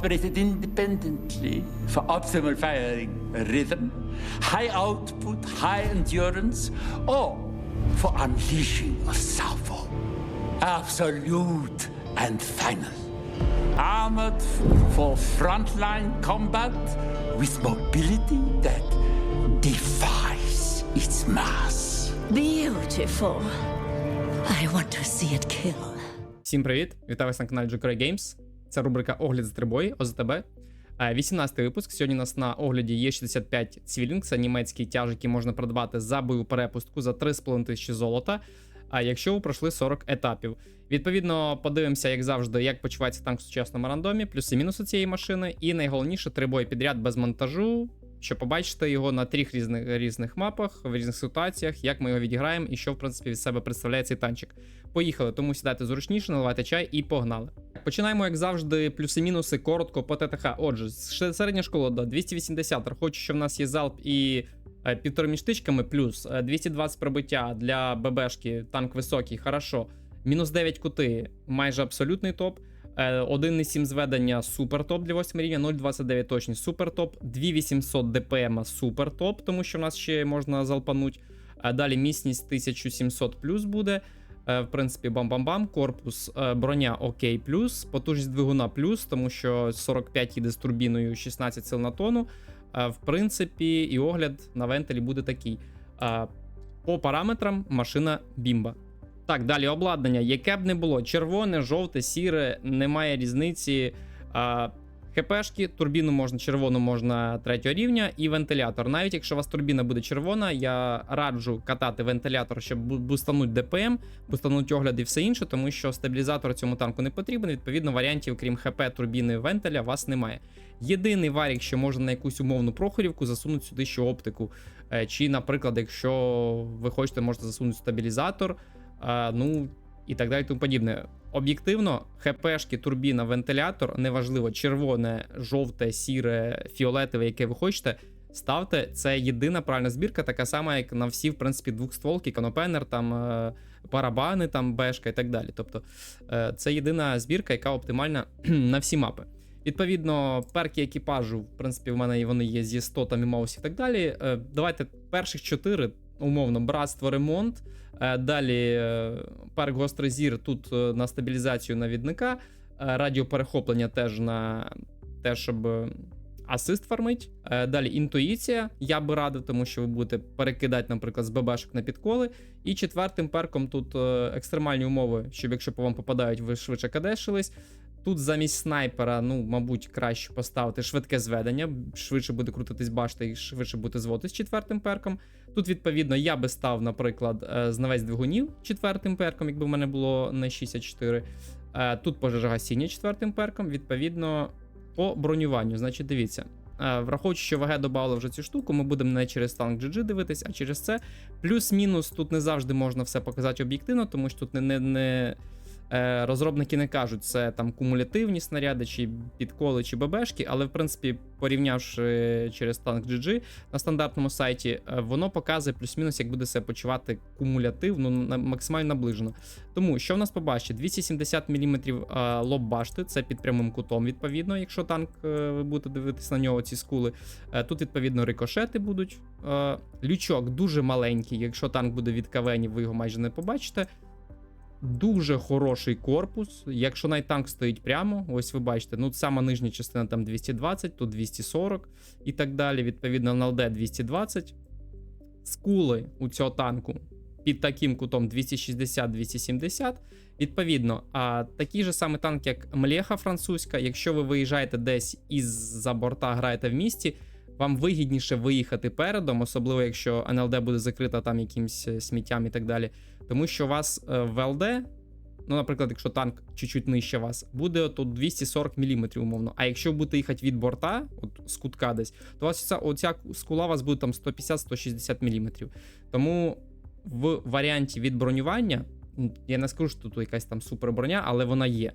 operated independently for optimal firing rhythm, high output, high endurance, or for unleashing a salvo. Absolute and final. Armored for frontline combat with mobility that defies its mass. Beautiful. I want to see it kill. Всім привіт! Вітаю вас на каналі Jokeray Games. Це рубрика Огляд за трибої ОЗТБ. 18 випуск. Сьогодні у нас на огляді є 65 Цвілінг, це німецький тяж, який можна придбати за бойову перепустку за 3,5 тисячі золота. А якщо ви пройшли 40 етапів. Відповідно, подивимося, як завжди, як почувається танк в сучасному рандомі, плюси-мінуси цієї машини. І найголовніше три бої підряд без монтажу, щоб побачити його на трьох різних різних мапах, в різних ситуаціях, як ми його відіграємо і що в принципі від себе представляє цей танчик. Поїхали, тому сідайте зручніше, наливайте чай і погнали. Починаємо, як завжди, плюси-мінуси коротко по ТТХ. Отже, середня школа до 280. Рахуючи, що в нас є залп і е, півтори між тичками, плюс е, 220 пробиття для ББшки, танк високий, хорошо. Мінус 9 кути, майже абсолютний топ. Е, 1,7 зведення супер топ для 8 рівня, 0,29 точність супер топ, 2800 ДПМ супер топ, тому що в нас ще можна залпануть. Далі міцність 1700 плюс буде. Е, В принципі, бам-бам-бам. Корпус е, броня окей, плюс, потужність двигуна плюс, тому що 45 їде з турбіною 16 сил на тону. Е, В принципі, і огляд на вентилі буде такий. По параметрам машина бімба. Так, далі обладнання, яке б не було: червоне, жовте, сіре, немає різниці. ХПшки, турбіну можна червону, можна третього рівня, і вентилятор. Навіть якщо у вас турбіна буде червона, я раджу катати вентилятор, щоб бу- бустануть ДПМ, бустануть огляд і все інше, тому що стабілізатор цьому танку не потрібен. Відповідно, варіантів, крім ХП, турбіни, вентиля, у вас немає. Єдиний варік, що можна на якусь умовну прохорівку засунути сюди ще оптику. Е, Чи, наприклад, якщо ви хочете, можете засунути стабілізатор. Ну і так далі, тому подібне. Об'єктивно, ХПшки, турбіна, вентилятор, неважливо, червоне, жовте, сіре, фіолетове, яке ви хочете. Ставте, це єдина правильна збірка, така сама, як на всі, в принципі, двохстволки, конопенер, там е, барабани, там бешка і так далі. Тобто е, це єдина збірка, яка оптимальна на всі мапи. Відповідно, перки екіпажу, в принципі, в мене вони є зі 100 там і маусів і так далі. Е, давайте перших чотири, умовно, братство, ремонт. Е, Далі е, перк гострий зір тут е, на стабілізацію навідника. Радіоперехоплення теж на те, щоб асист фармить. Далі інтуїція. Я би радив, тому що ви будете перекидати, наприклад, з ББшок на підколи. І четвертим перком тут екстремальні умови, щоб якщо по вам попадають, ви швидше кадешились. Тут замість снайпера, ну, мабуть, краще поставити швидке зведення, швидше буде крутитись башта і швидше буде зводитись четвертим перком. Тут, відповідно, я би став, наприклад, е, знавець двигунів четвертим перком, якби в мене було не 64. Е, Тут пожежогасіння четвертим перком, відповідно, по бронюванню. Значить, дивіться. е, Враховуючи, що ВГ додали вже цю штуку, ми будемо не через танк GG дивитись, а через це. Плюс-мінус тут не завжди можна все показати об'єктивно, тому що тут не, не, не розробники не кажуть, це там кумулятивні снаряди, чи підколи, чи ББшки, але в принципі, порівнявши через танк GG на стандартному сайті, е, воно показує плюс-мінус, як буде себе почувати кумулятив, ну максимально наближено. Тому що в нас побачить 270 мм лоб башти, це під прямим кутом, відповідно, якщо танк е, ви будете дивитись на нього, ці скули. Е, Тут, відповідно, рикошети будуть. Е, Лючок дуже маленький, якщо танк буде від кавенів, ви його майже не побачите. Дуже хороший корпус. Якщо навіть танк стоїть прямо, ось ви бачите, ну сама нижня частина там 220, тут 240 і так далі. Відповідно, на ЛД 220. Скули у цього танку під таким кутом 260-270. Відповідно, а такий же самий танк, як Млеха французька. Якщо ви виїжджаєте десь із-за борта, граєте в місті, вам вигідніше виїхати передом, особливо якщо НЛД буде закрита там якимсь е, сміттям і так далі. Тому що у вас е, в ну, наприклад, якщо танк чуть-чуть нижче вас, буде тут 240 мм, умовно. А якщо будете їхати від борта, от з кутка десь, то у вас ця, оця скула у вас буде там 150-160 мм. Тому в варіанті від бронювання, я не скажу, що тут якась там суперброня, але вона є.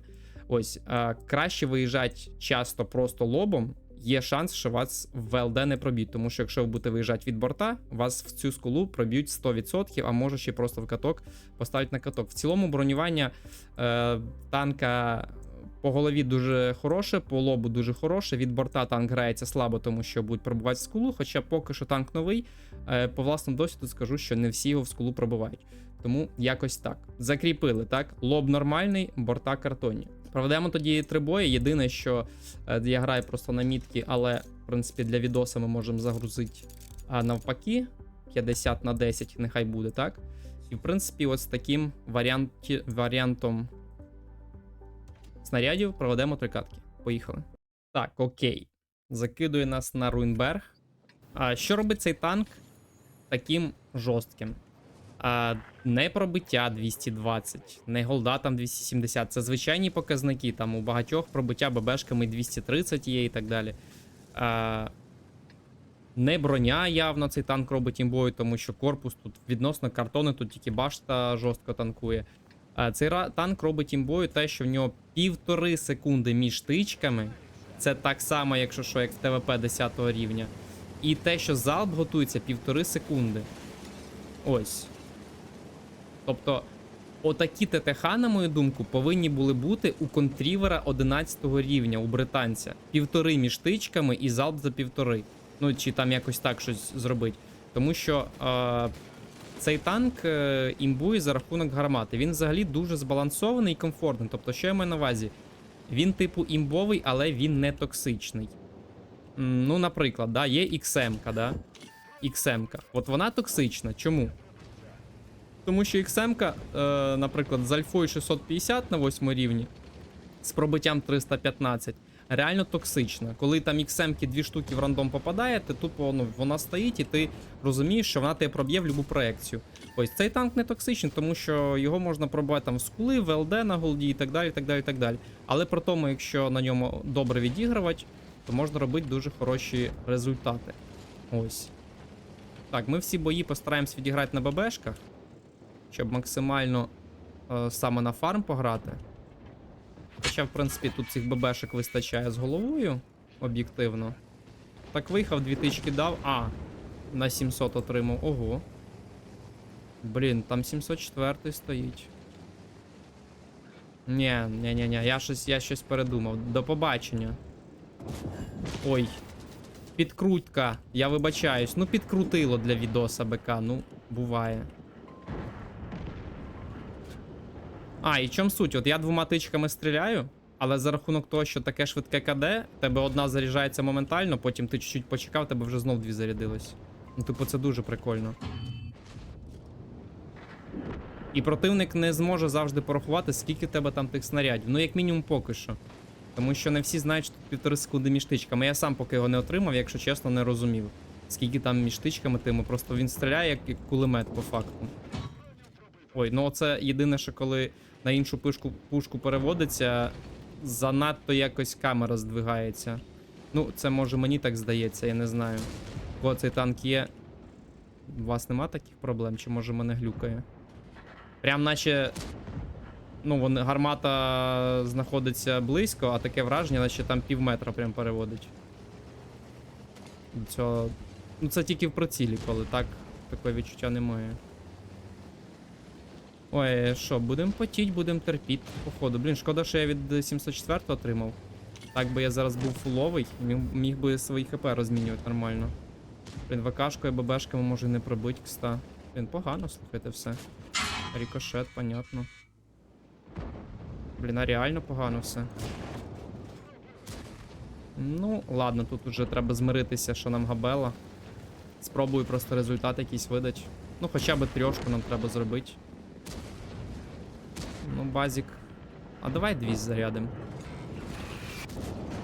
Ось е, краще виїжджати часто просто лобом. Є шанс, що вас в ЛД не проб'ють, тому що якщо ви будете виїжджати від борта, вас в цю скулу проб'ють 100%, а може ще просто в каток поставить на каток. В цілому бронювання е, танка По голові дуже хороше, по лобу дуже хороше. Від борта танк грається слабо, тому що будуть пробувати скулу. Хоча поки що танк новий. Е, По власному досвіду скажу, що не всі його в скулу пробивають. Тому якось так. Закріпили, так? Лоб нормальний, борта картонні. Проведемо тоді три бої. Єдине, що е, я граю просто на мітки, але в принципі для відоса ми можемо загрузити а, навпаки. 50 на 10, нехай буде, так? І в принципі, ось таким варіанті, варіантом снарядів проведемо три катки. Поїхали. Так, окей. Закидує нас на Руйнберг. А що робить цей танк таким жорстким? А, не пробиття 220, не голда там 270. Це звичайні показники. Там у багатьох пробиття ББшками 230 є і так далі. А, не броня явно цей танк робить імбою, тому що корпус тут відносно картони, тут тільки башта жорстко танкує. А цей танк робить імбою те, що в нього півтори секунди між тичками. Це так само, якщо що, як в ТВП 10 рівня. І те, що залп готується півтори секунди. Ось. Тобто, отакі ТТХ, на мою думку, повинні були бути у контрівера 11 рівня, у британця. Півтори між тичками і залп за півтори. Ну, чи там якось так щось зробити. Тому що е, цей танк е, імбує за рахунок гармати. Він взагалі дуже збалансований і комфортний. Тобто, що я маю на увазі? Він, типу, імбовий, але він не токсичний. Ну, наприклад, да, є XM-ка, да? XM-ка. От вона токсична. Чому? Тому що XM-ка, е, наприклад, з альфою 650 на 8 рівні, з пробиттям 315, реально токсична. Коли там XM-ки дві штуки в рандом попадає, ти тупо ну, вона стоїть, і ти розумієш, що вона тебе проб'є в любу проекцію. Ось цей танк не токсичний, тому що його можна пробувати там в скули, в ЛД на голді і так далі. так далі, так далі. Але при тому, якщо на ньому добре відігравати, то можна робити дуже хороші результати. Ось. Так, ми всі бої постараємось відіграти на ББшках, щоб максимально е, саме на фарм пограти. Хоча, в принципі, тут цих ББшок вистачає з головою, об'єктивно. Так, виїхав, дві тички дав. А, на 700 отримав. Ого. Блін, там 704 стоїть. Ні, ні, ні, ні, я щось, я щось передумав. До побачення. Ой. Підкрутка. Я вибачаюсь. Ну, підкрутило для відоса БК. Ну, буває. А, і чому суть? От я двома тичками стріляю, але за рахунок того, що таке швидке КД, тебе одна заряджається моментально, потім ти чуть-чуть почекав, тебе вже знов дві зарядились. Ну, типу, це дуже прикольно. І противник не зможе завжди порахувати, скільки тебе там тих снарядів. Ну, як мінімум, поки що. Тому що не всі знають, що тут півтори секунди між тичками. Я сам поки його не отримав, якщо чесно, не розумів. Скільки там між тичками тими, просто він стріляє як, кулемет по факту. Ой, ну це єдине, що коли на іншу пушку, пушку переводиться, занадто якось камера здвигається. Ну, це може мені так здається, я не знаю. Бо цей танк є. У вас нема таких проблем, чи може мене глюкає? Прям наче. Ну, вони, гармата знаходиться близько, а таке враження, наче там пів метра прям переводить. Цього... Ну, це тільки в прицілі, коли так, такого відчуття немає. Ой, що, будемо потіть, будемо терпіти, походу. Блін, шкода, що я від 704 отримав. Так би я зараз був фуловий, міг, міг би свої ХП розмінювати нормально. Блін, ВКшкою, ББшками може не пробить, кста. Блін, погано, слухайте все. Рікошет, понятно. Блін, а реально погано все. Ну, ладно, тут вже треба змиритися, що нам габела. Спробую просто результат якийсь видати. Ну, хоча б трьошку нам треба зробити. Ну, базік. А давай 200 зарядим.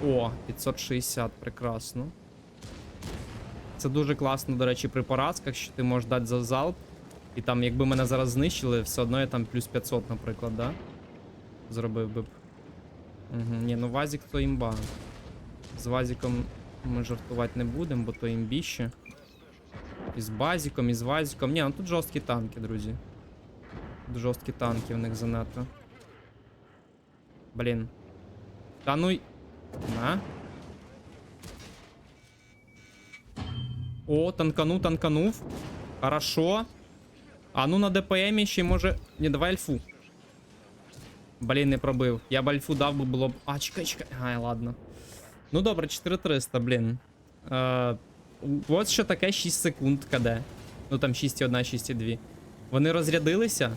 О, 560, прекрасно. Це дуже класно, до речі, при поразках, що ти можеш дати за залп. І там, якби мене зараз знищили, все одно я там плюс 500, наприклад, да? Зробив би б. Угу. Ні, ну Вазік то імба. З Вазіком ми жартувати не будемо, бо то імбіще. І з Базіком, і з Вазіком. Ні, ну тут жорсткі танки, друзі. Жорсткі танки в них занадто. Блін. Та ну й. На. О, танканув, танканув. Хорошо. А ну на ДПМі ще може. Ні, давай альфу. Блін, не пробив. Я б альфу дав би було б. А, чекай, чекай. Ай, ладно. Ну добре, 4300, блін. Е, от що таке 6 секунд КД. Ну там 6,1, 6,2. Вони розрядилися.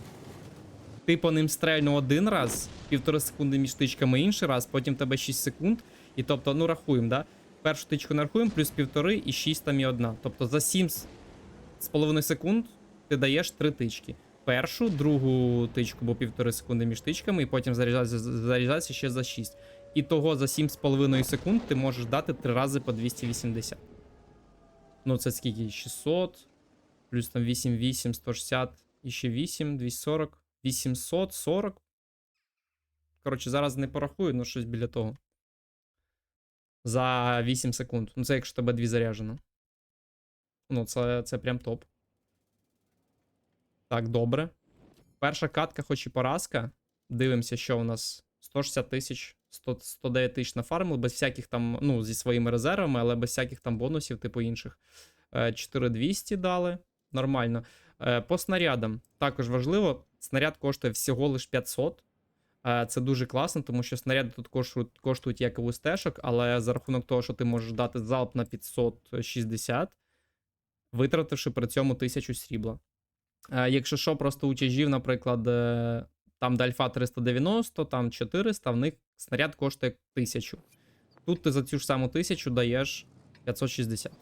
Ти по ним стрельнув один раз, півтори секунди між тичками інший раз, потім тебе 6 секунд. І тобто, ну рахуємо, да? Першу тичку не рахуємо, плюс півтори і 6 там і одна. Тобто за 7 з половиною секунд ти даєш 3 тички. Першу, другу тичку, бо півтори секунди між тичками, і потім заряджається, заряджається ще за 6. І того за 7,5 секунд ти можеш дати 3 рази по 280. Ну, це скільки? 600, плюс там 8, 8, 160, і ще 8, 240, 840. Коротше, зараз не порахую, ну щось біля того. За 8 секунд. Ну, це якщо тебе дві заряджено. Ну, це, це прям топ. Так, добре. Перша катка, хоч і поразка. Дивимося, що у нас 160 тисяч, 109 тисяч нафармили, без всяких там, ну, зі своїми резервами, але без всяких там бонусів, типу інших. Е, 4200 дали. Нормально. Е, По снарядам також важливо. Снаряд коштує всього лиш 500. Е, Це дуже класно, тому що снаряди тут коштують, коштують як і у стежок, але за рахунок того, що ти можеш дати залп на 560, витративши при цьому 1000 срібла. Якщо що, просто у тяжів, наприклад, е, там до альфа 390, там 400, в них снаряд коштує 1000. Тут ти за цю ж саму 1000 даєш 560.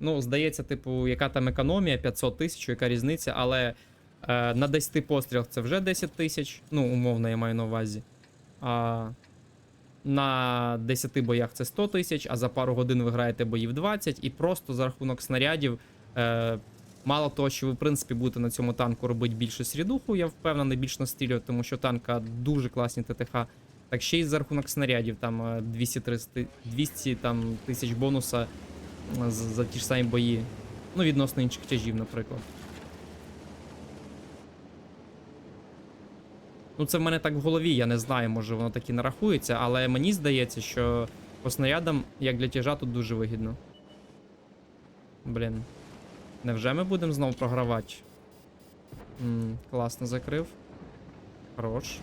Ну, здається, типу, яка там економія, 500 тисяч, яка різниця, але е, на 10 пострілах це вже 10 тисяч. Ну, умовно, я маю на увазі. А на 10 боях це 100 тисяч, а за пару годин ви граєте боїв 20, і просто за рахунок снарядів. Е, Мало того, що ви, в принципі, будете на цьому танку робити більше срідуху, я впевнений, більш настрілювати, тому що танка дуже класні ТТХ. Так ще й за рахунок снарядів, там е, 200 300 200 там, тисяч бонуса е, за ті ж самі бої. Ну, відносно інших тяжів, наприклад. Ну, це в мене так в голові, я не знаю, може воно так і не рахується, але мені здається, що по снарядам, як для тяжа, тут дуже вигідно. Блін. Невже ми будемо знову програвати? М, класно закрив. Хорош.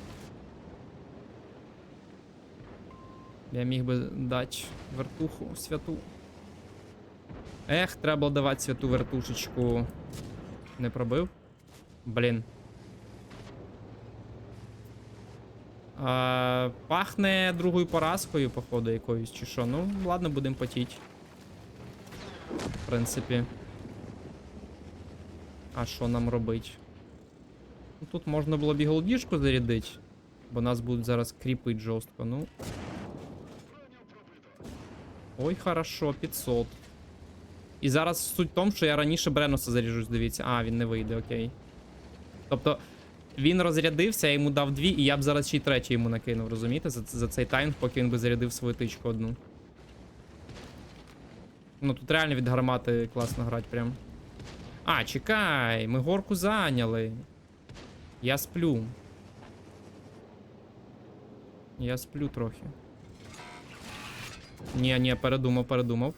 Я міг би дати вертуху святу. Ех, треба було давати святу вертушечку. Не пробив? Блін. А, пахне другою поразкою, походу, якоюсь, чи що. Ну, ладно, будемо потіть. В принципі. А що нам робить? Ну, тут можна було б і голдішку зарядити, бо нас будуть зараз кріпить жорстко, ну. Ой, хорошо, 500. І зараз суть в тому, що я раніше Бреноса заряжусь, дивіться. А, він не вийде, окей. Тобто, він розрядився, я йому дав дві, і я б зараз ще й третю йому накинув, розумієте? За, за цей тайм, поки він би зарядив свою тичку одну. Ну, тут реально від гармати класно грати прям. А, чекай, ми горку зайняли. Я сплю. Я сплю трохи. Ні, ні, передумав, передумав.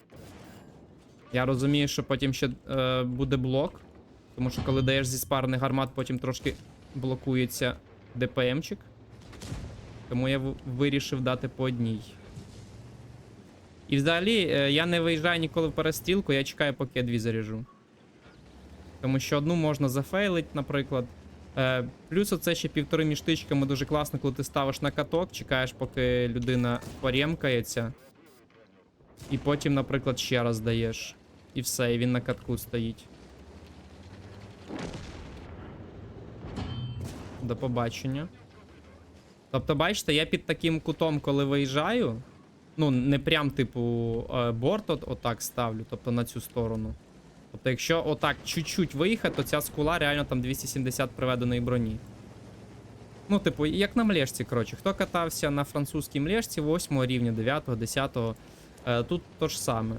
Я розумію, що потім ще е, буде блок. Тому що коли даєш зі спарених гармат, потім трошки блокується ДПМчик. Тому я вирішив дати по одній. І взагалі, е, я не виїжджаю ніколи в перестілку, я чекаю, поки я дві заряжу. Тому що одну можна зафейлить, наприклад. Е, плюс оце ще півтори між тичками дуже класно, коли ти ставиш на каток, чекаєш, поки людина порємкається. І потім, наприклад, ще раз даєш. І все, і він на катку стоїть. До побачення. Тобто, бачите, я під таким кутом, коли виїжджаю. Ну, не прям, типу, е, борт от, отак ставлю, тобто на цю сторону. Тобто, якщо отак чуть-чуть виїхати, то ця скула реально там 270 приведеної броні. Ну, типу, як на млешці, коротше. Хто катався на французькій млешці 8 рівня, 9, 10, е, тут то ж саме.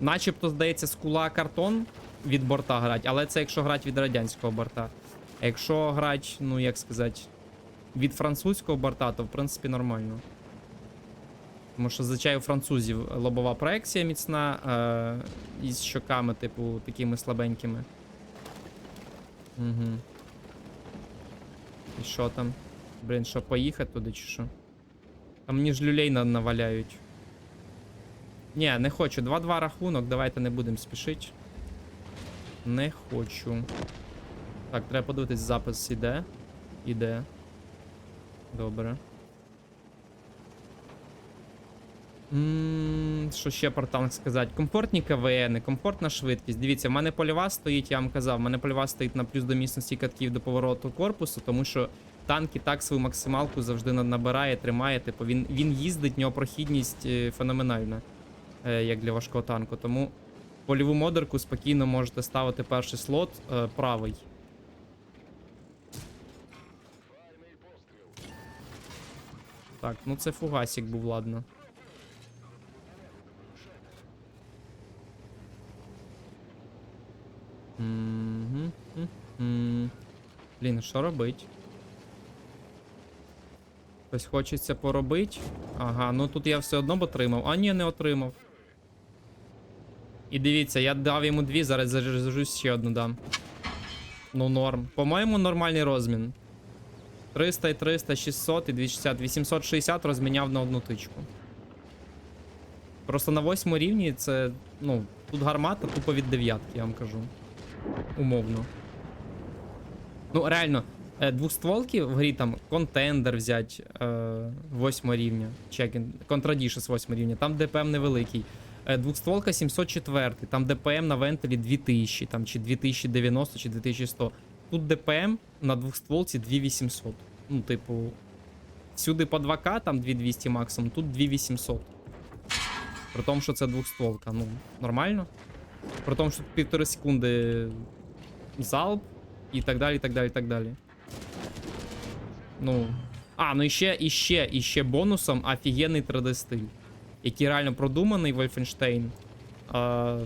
Начебто, здається, скула картон від борта грати, але це якщо грати від радянського борта. А якщо грати, ну як сказати, від французького борта, то в принципі нормально. Тому що зазвичай у французів лобова проекція міцна, е, із щоками, типу, такими слабенькими. Угу. І що там? Блін, що, поїхати туди чи що? Там мені ж люлей наваляють. Ні, не хочу. 2-2 рахунок, давайте не будемо спішити. Не хочу. Так, треба подивитись, запис іде. Іде. Добре. М, Що ще про танк сказати? Комфортні КВН, комфортна швидкість. Дивіться, в мене польова стоїть, я вам казав, в мене польова стоїть на плюс до міцності катків до повороту корпусу, тому що танк і так свою максималку завжди набирає, тримає. Типу він, він їздить, в нього прохідність е, феноменальна, е, як для важкого танку. Тому польову модерку спокійно можете ставити перший слот е, правий. Так, ну це фугасик був, ладно. Мгм, мгм. Блін, що робить? Ось хочеться поробити. Ага, ну тут я все одно б отримав. А ні, не отримав. І дивіться, я дав йому дві, зараз заряжусь ще одну дам. Ну, норм. По-моєму, нормальний розмін. 300 і 300, 600 і 260. 860 розміняв на одну тичку. Просто на восьмому рівні це. Ну, тут гармата тупо від дев'ятки, я вам кажу. Умовно. Ну, реально, е, двохстволки в грі там контендер взять е, 8 рівня. Чекін, контрадіше з 8 рівня, там ДПМ невеликий. Е, двохстволка 704, там ДПМ на вентилі 2000, там чи 2090, чи 2100. Тут ДПМ на двохстволці 2800. Ну, типу, всюди по 2К, там 2200 максимум, тут 2800. При тому, що це двохстволка. Ну, нормально. При тому, що тут півтори секунди залп і так далі, і так далі, і так далі. Ну. А, ну і ще, і ще, і ще бонусом офігенний 3D-стиль, який реально продуманий. А,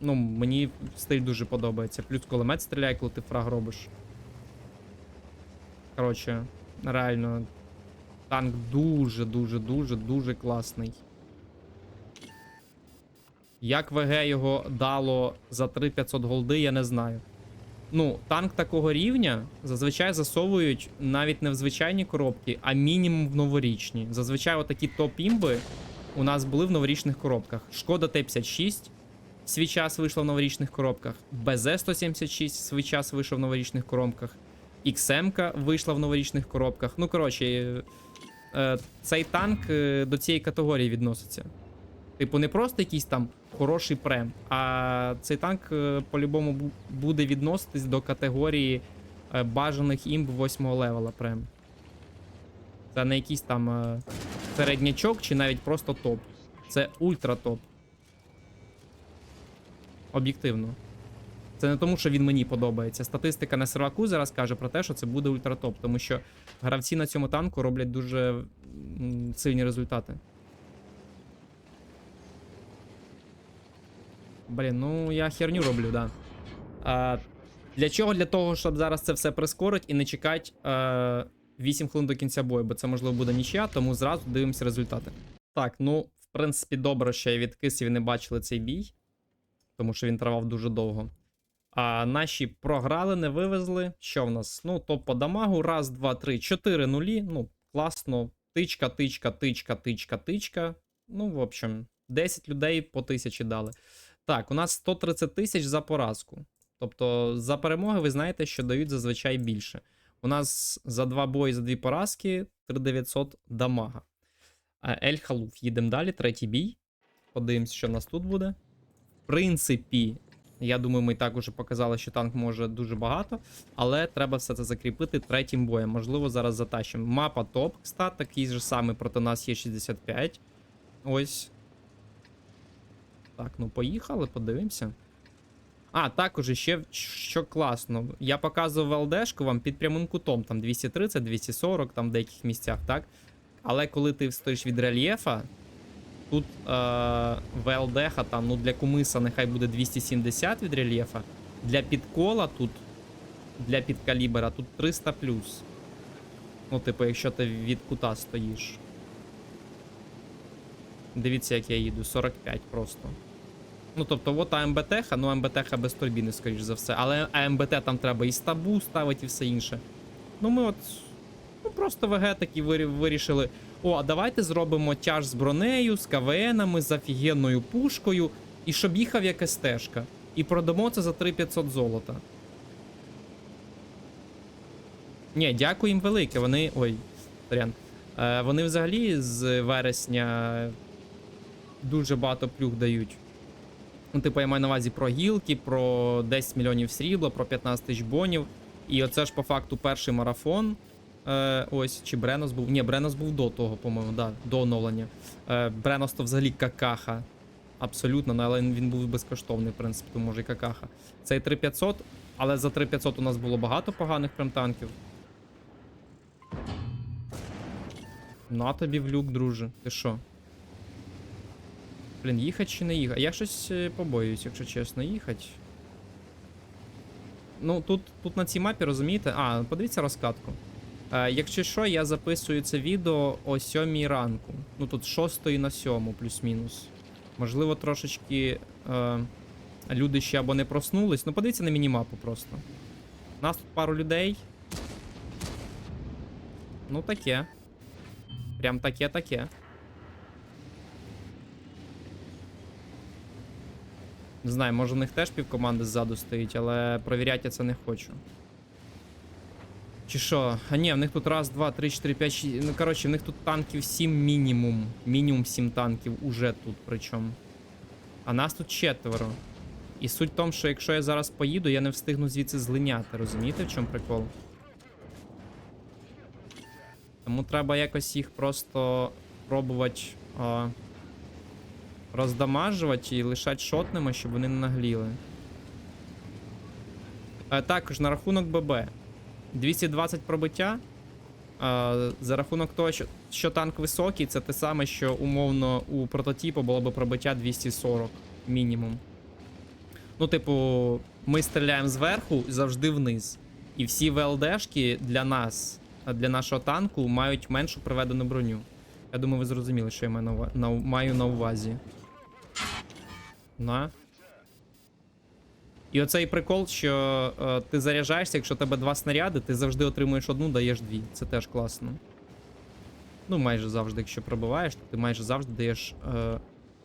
ну, мені стиль дуже подобається. Плюс кулемет стріляє, коли ти фраг робиш. Коротше, реально. Танк дуже, дуже, дуже, дуже класний. Як ВГ його дало за 3500 голди, я не знаю. Ну, танк такого рівня зазвичай засовують навіть не в звичайні коробки, а мінімум в новорічні. Зазвичай отакі топ-імби у нас були в новорічних коробках. Шкода Т-56 в свій час вийшла в новорічних коробках. БЗ-176 свій час вийшов в новорічних коробках. XM вийшла в новорічних коробках. Ну, коротше, е, цей танк е, до цієї категорії відноситься. Типу, не просто якийсь там хороший прем, а цей танк е, по-любому буде відноситись до категорії бажаних імб 8 левела прем. Це не якийсь там середнячок чи навіть просто топ. Це ультра топ. Об'єктивно. Це не тому, що він мені подобається. Статистика на серваку зараз каже про те, що це буде ультратоп, тому що гравці на цьому танку роблять дуже сильні результати. Блін, ну я херню роблю, да. А, для чого? Для того, щоб зараз це все прискорить і не чекати е, 8 хвилин до кінця бою, бо це можливо буде нічия, тому зразу дивимося результати. Так, ну, в принципі, добре, що я від кисів не бачили цей бій, тому що він тривав дуже довго. А наші програли, не вивезли. Що в нас? Ну, топ по дамагу. Раз, два, три, чотири нулі. Ну, класно. Тичка, тичка, тичка, тичка, тичка. Ну, в общем, 10 людей по тисячі дали. Так, у нас 130 тисяч за поразку. Тобто за перемоги ви знаєте, що дають зазвичай більше. У нас за два бої, за дві поразки 3900 дамага. Ель Халуф. Їдемо далі, третій бій. Подивимось, що в нас тут буде. В принципі, я думаю, ми так уже показали, що танк може дуже багато, але треба все це закріпити третім боєм. Можливо, зараз затащимо. Мапа топ, кстати, такий же самий проти нас є 65. Ось. Так, ну поїхали, подивимося. А, також ще що класно. Я показував ЛДшку вам під прямим кутом, там 230, 240, там в деяких місцях, так? Але коли ти стоїш від рельєфа, тут е, ВЛДХ там, ну для кумиса нехай буде 270 від рельєфа. Для підкола тут, для підкалібера, тут 300 плюс. Ну, типу, якщо ти від кута стоїш. Дивіться, як я їду, 45 просто. Ну, тобто, от АМБТХ, ну АМБТХ без турбіни, скоріш за все. Але АМБТ там треба і стабу ставити, і все інше. Ну ми от ну, просто ВГ такі вирі- вирішили. О, а давайте зробимо тяж з бронею, з КВНами, з офігенною пушкою, і щоб їхав як СТшка. І продамо це за 3500 золота. Ні, дякую їм велике. Вони. Ой, сорян. Е, вони взагалі з вересня дуже багато плюх дають. Ну, типу, я маю на увазі про гілки, про 10 мільйонів срібла, про 15 тисяч бонів. І оце ж по факту перший марафон. Е, ось, чи Бренос був. Ні, Бренос був до того, по-моєму, да, до оновлення. Е, Бренос то взагалі какаха. Абсолютно, ну, але він був безкоштовний, в принципі, то може і какаха. Цей 3500, але за 3500 у нас було багато поганих прям танків. На тобі в люк, друже. Ти що? Блін, їхать чи не їхать? А я щось е, побоююсь, якщо чесно, їхать. Ну, тут, тут на цій мапі, розумієте? А, подивіться розкатку. Е, якщо що, я записую це відео о 7 ранку. Ну тут з 6 на 7, плюс-мінус. Можливо, трошечки е, люди ще або не проснулись. Ну, подивіться на мінімапу просто. Нас тут пару людей. Ну, таке. Прям таке-таке. Не знаю, може в них теж півкоманди ззаду стоїть, але провіряти я це не хочу. Чи що? А ні, в них тут раз, два, три, чотири, п'ять, шість. Ну, коротше, в них тут танків 7 мінімум. Мінімум 7 танків уже тут причому. А нас тут четверо. І суть в тому, що якщо я зараз поїду, я не встигну звідси злиняти, розумієте, в чому прикол? Тому треба якось їх просто пробувати роздамажувати і лишати шотними, щоб вони не нагліли. А, також на рахунок ББ. 220 пробиття. А, за рахунок того, що, що танк високий, це те саме, що умовно у прототипу було б пробиття 240 мінімум. Ну, типу, ми стріляємо зверху завжди вниз. І всі ВЛДшки для нас, для нашого танку, мають меншу приведену броню. Я думаю, ви зрозуміли, що я маю на увазі. На. І оцей прикол, що е, ти заряджаєшся, якщо тебе два снаряди, ти завжди отримуєш одну, даєш дві. Це теж класно. Ну, майже завжди, якщо пробиваєш, то ти майже завжди даєш е,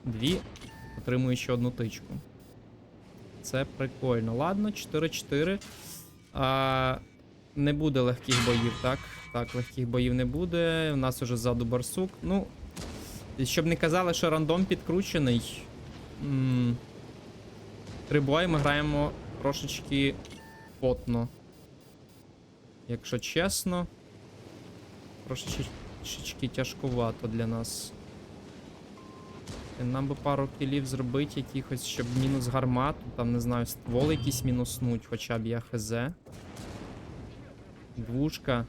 дві, отримуючи одну тичку. Це прикольно. Ладно, 4-4. А, не буде легких боїв, так? Так, легких боїв не буде. У нас уже ззаду барсук. Ну, щоб не казали, що рандом підкручений. Три бої ми граємо трошечки потно. Якщо чесно. Трошечки тяжкувато для нас. Нам би пару кілів зробити якихось, щоб мінус гармату, там, не знаю, ствол якийсь мінуснуть, хоча б я хз. Двушка.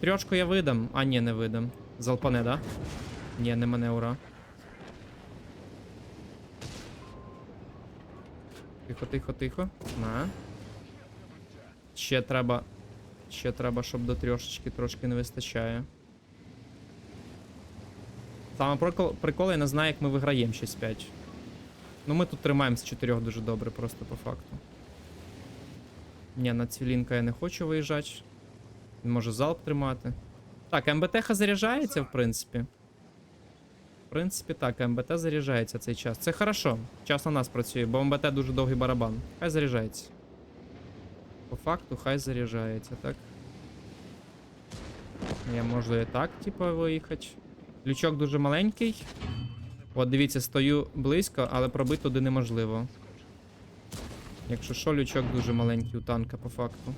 Трьошку я видам. А, ні, не видам. Залпане, да? Ні, не мене, Тихо, тихо, тихо. На. Ще треба. Ще треба, щоб до трьошечки трошки не вистачає. Саме прикол, прикол, я не знаю, як ми виграємо 6-5. Ну ми тут тримаємо з 4 дуже добре, просто по факту. Ні, на цвілінка я не хочу виїжджати. Може залп тримати. Так, МБТ заряджається, в принципі. Принципі, так, МБТ заряджається цей час. Це хорошо. Час на нас працює, бо МБТ дуже довгий барабан. Хай заряджається. По факту, хай заряджається, так. Я можу і так, типу, виїхати. Лючок дуже маленький. От, дивіться, стою близько, але пробити туди неможливо. Якщо що, лючок дуже маленький у танка, по факту.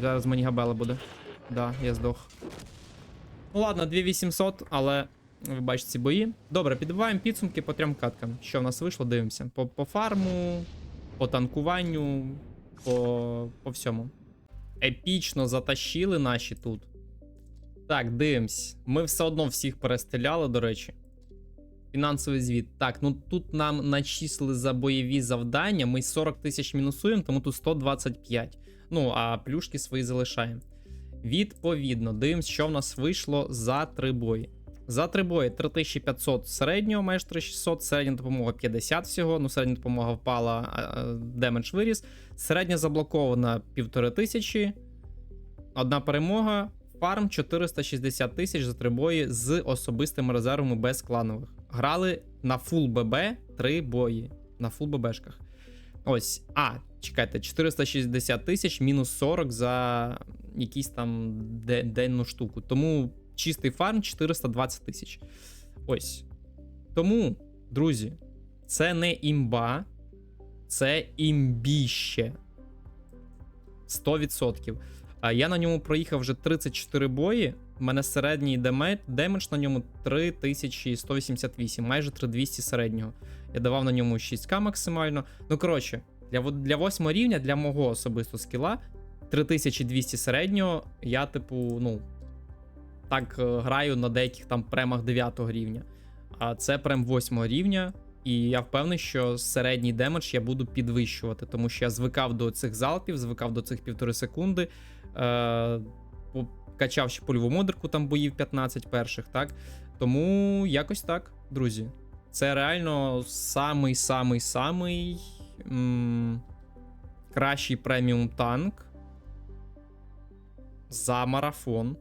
Зараз мені габела буде. Да, я здох. Ну ладно, 2800, але ви бачите ці бої. Добре, підбиваємо підсумки по трьом каткам. Що в нас вийшло, дивимося. По, по фарму, по танкуванню, по, по всьому. Епічно затащили наші тут. Так, дивимось. Ми все одно всіх перестріляли, до речі. Фінансовий звіт. Так, ну тут нам начислили за бойові завдання. Ми 40 тисяч мінусуємо, тому тут 125. Ну, а плюшки свої залишаємо. Відповідно, дивимось, що в нас вийшло за три бої. За три бої 3500 середнього, майже 3600, середня допомога 50 всього. Ну, середня допомога впала, демедж виріс. Середня заблокована 1500. одна перемога, фарм 460 тисяч за три бої з особистими резервами без кланових. Грали на фул ББ три бої. На фул ББшках. Ось. А, чекайте, 460 тисяч мінус 40 за якийсь там денну штуку. Тому чистий фарм 420 тисяч. Ось. Тому, друзі, це не імба, це імбіще. 100%. Я на ньому проїхав вже 34 бої. У мене середній демедж, на ньому 3188, майже 3200 середнього. Я давав на ньому 6к максимально. Ну, коротше, для, для 8 рівня, для мого особисто скіла, 3200 середнього, я, типу, ну, так е, граю на деяких там премах 9 рівня. А це прем 8 рівня. І я впевнений, що середній демедж я буду підвищувати, тому що я звикав до цих залпів, звикав до цих півтори секунди. Е, качав ще польову модерку, там боїв 15 перших, так? Тому якось так, друзі. Це реально самий самий самий кращий преміум танк за марафон.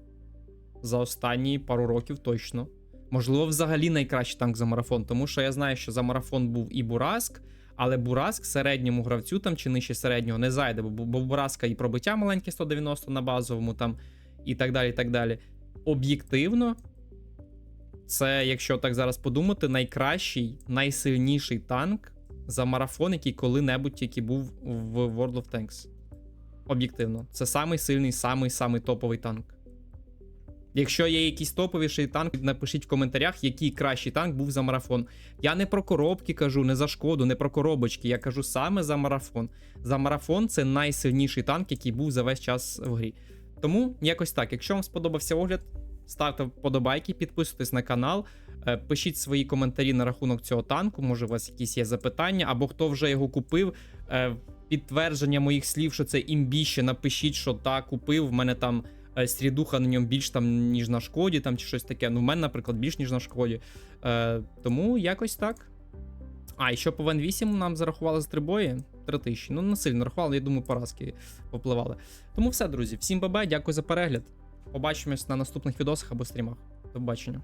За останні пару років точно. Можливо, взагалі найкращий танк за марафон, тому що я знаю, що за марафон був і Бураск, але Бураск середньому гравцю там чи нижче середнього не зайде, бо, бо Бураска і пробиття маленьке 190 на базовому там, і так далі. і так далі. Об'єктивно, це, якщо так зараз подумати, найкращий, найсильніший танк за марафон, який коли-небудь тільки був в World of Tanks. Об'єктивно, це самий сильний, самий самий топовий танк. Якщо є якийсь топовіший танк, напишіть в коментарях, який кращий танк був за марафон. Я не про коробки кажу, не за шкоду, не про коробочки. Я кажу саме за марафон. За марафон це найсильніший танк, який був за весь час в грі. Тому якось так. Якщо вам сподобався огляд, ставте вподобайки, підписуйтесь на канал, е, пишіть свої коментарі на рахунок цього танку. Може, у вас якісь є запитання, або хто вже його купив. Е, Підтвердження моїх слів, що це імбіще, напишіть, що так, купив. В мене там е, срідуха на ньому більш там, ніж на шкоді, там чи щось таке. Ну, в мене, наприклад, більш ніж на шкоді. Е, тому якось так. А, і що по Вен 8 нам зарахували за три бої? 3 тисячі. Ну, не сильно рахували, я думаю, поразки попливали. Тому все, друзі. Всім бабай, дякую за перегляд. Побачимось на наступних відосах або стрімах. До побачення.